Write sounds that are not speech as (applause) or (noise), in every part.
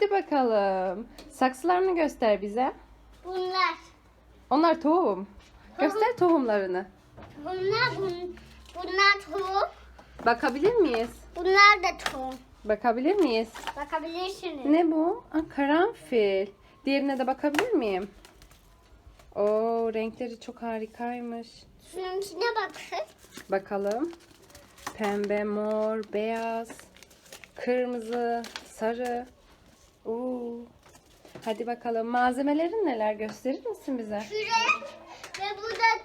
bakalım. Saksılarını göster bize. Bunlar. Onlar tohum. Göster tohumlarını. Bunlar bun, bunlar tohum. Bakabilir miyiz? Bunlar da tohum. Bakabilir miyiz? Bakabilirsiniz. Ne bu? Aa, karanfil. Diğerine de bakabilir miyim? Oo, renkleri çok harikaymış. Şununkine bakın. Bakalım. Pembe, mor, beyaz, kırmızı, sarı. Oo. Hadi bakalım. Malzemelerin neler gösterir misin bize? Kürek ve bu da,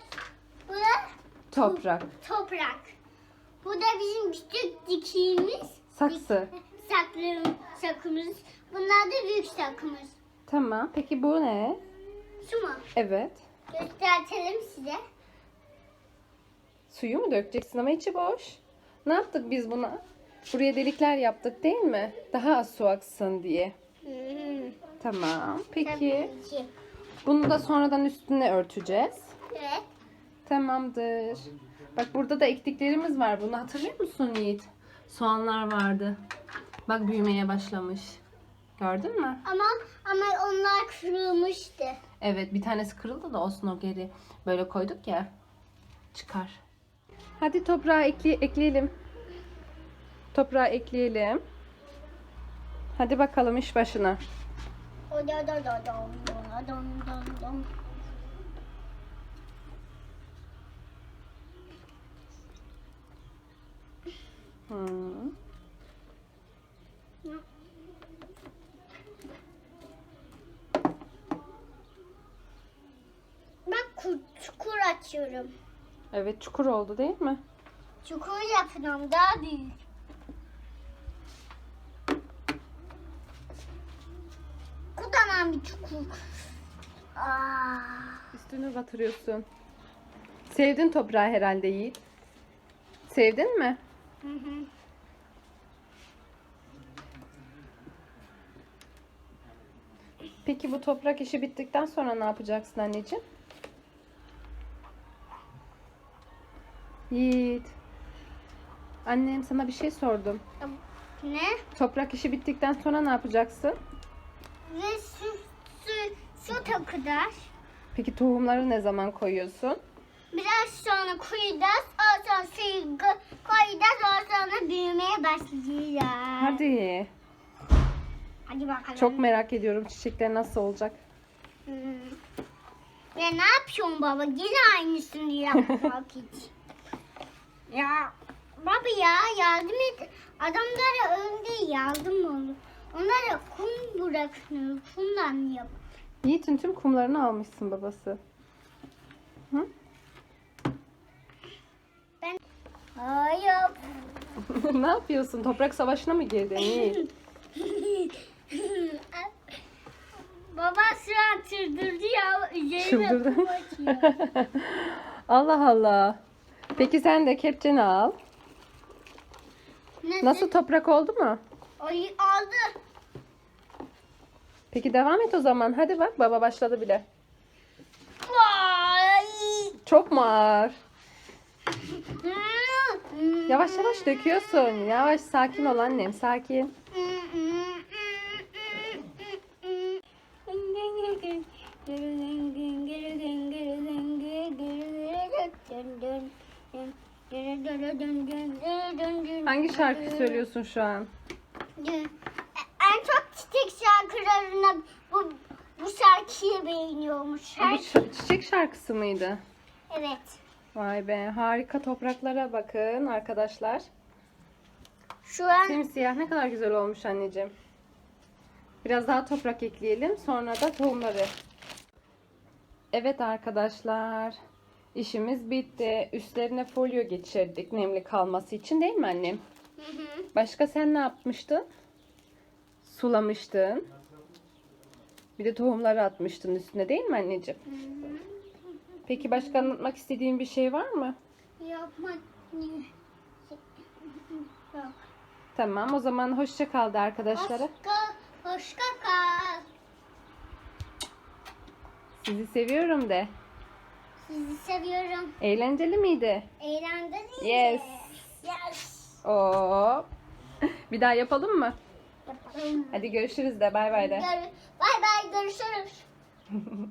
bu da Toprak, toprak. Bu da bizim küçük dikiğimiz. saksı. Saklım, sakımız. Bunlar da büyük sakımız. Tamam. Peki bu ne? Su mu? Evet. Göstertelim size. Suyu mu dökeceksin ama içi boş. Ne yaptık biz buna? Buraya delikler yaptık değil mi? Daha az su aksın diye. Tamam. Peki. Tabii ki. Bunu da sonradan üstüne örteceğiz. Evet. Tamamdır. Bak burada da ektiklerimiz var. Bunu hatırlıyor musun Yiğit? Soğanlar vardı. Bak büyümeye başlamış. Gördün mü? Ama ama onlar kırılmıştı. Evet bir tanesi kırıldı da olsun o geri. Böyle koyduk ya. Çıkar. Hadi toprağa ekle ekleyelim. Toprağa ekleyelim. Hadi bakalım iş başına. Hmm. Bak ku- çukur açıyorum. Evet çukur oldu değil mi? Çukur yapıyorum daha büyük. Kocaman bir çukur. Aa, Üstünü batırıyorsun. Sevdin toprağı herhalde Yiğit. Sevdin mi? hı hı. Peki bu toprak işi bittikten sonra ne yapacaksın anneciğim? Yiğit. Annem sana bir şey sordum. Ne? Toprak işi bittikten sonra ne yapacaksın? Ve su, su, su takılar. Peki tohumları ne zaman koyuyorsun? Biraz sonra koyacağız. O sonra suyu ko- koyacağız. O sonra büyümeye başlayacağız. Hadi. Hadi bakalım. Çok merak ediyorum çiçekler nasıl olacak. Hmm. Ya ne yapıyorsun baba? Yine aynısını yapmak (laughs) için. Ya baba ya yardım et. Adamlara önde yardım olur. Onlara kum bırakın. Kumdan yap. Yiğit'in tüm kumlarını almışsın babası. Hı? Hayır. (laughs) ne yapıyorsun? Toprak savaşına mı girdin Yiğit? (laughs) baba şu an çıldırdı ya. Çıldırdı. (laughs) Allah Allah. Peki sen de kepçeni al. Nasıl? Nasıl toprak oldu mu? Ay, aldı. Peki devam et o zaman. Hadi bak baba başladı bile. Vay. Çok mu ağır? (laughs) Yavaş yavaş döküyorsun. Yavaş sakin ol annem sakin. Hangi şarkı söylüyorsun şu an? En çok çiçek şarkılarına bu bu şarkıyı beğeniyormuş. Bu Her... ç- çiçek şarkısı mıydı? Evet. Vay be harika topraklara bakın arkadaşlar. Şu an Simsiyah ne kadar güzel olmuş anneciğim. Biraz daha toprak ekleyelim. Sonra da tohumları. Evet arkadaşlar. işimiz bitti. Üstlerine folyo geçirdik nemli kalması için değil mi annem? Hı hı. Başka sen ne yapmıştın? Sulamıştın. Bir de tohumları atmıştın üstüne değil mi anneciğim? Peki başka anlatmak istediğin bir şey var mı? Yapma. Yok. Tamam o zaman hoşça kal de arkadaşlara. Hoşça, hoşça kal. Sizi seviyorum de. Sizi seviyorum. Eğlenceli miydi? Yes. Yes. Oo. Bir daha yapalım mı? Yapalım. Hadi görüşürüz de bay bay de. Gör- Bay bay görüşürüz. (laughs)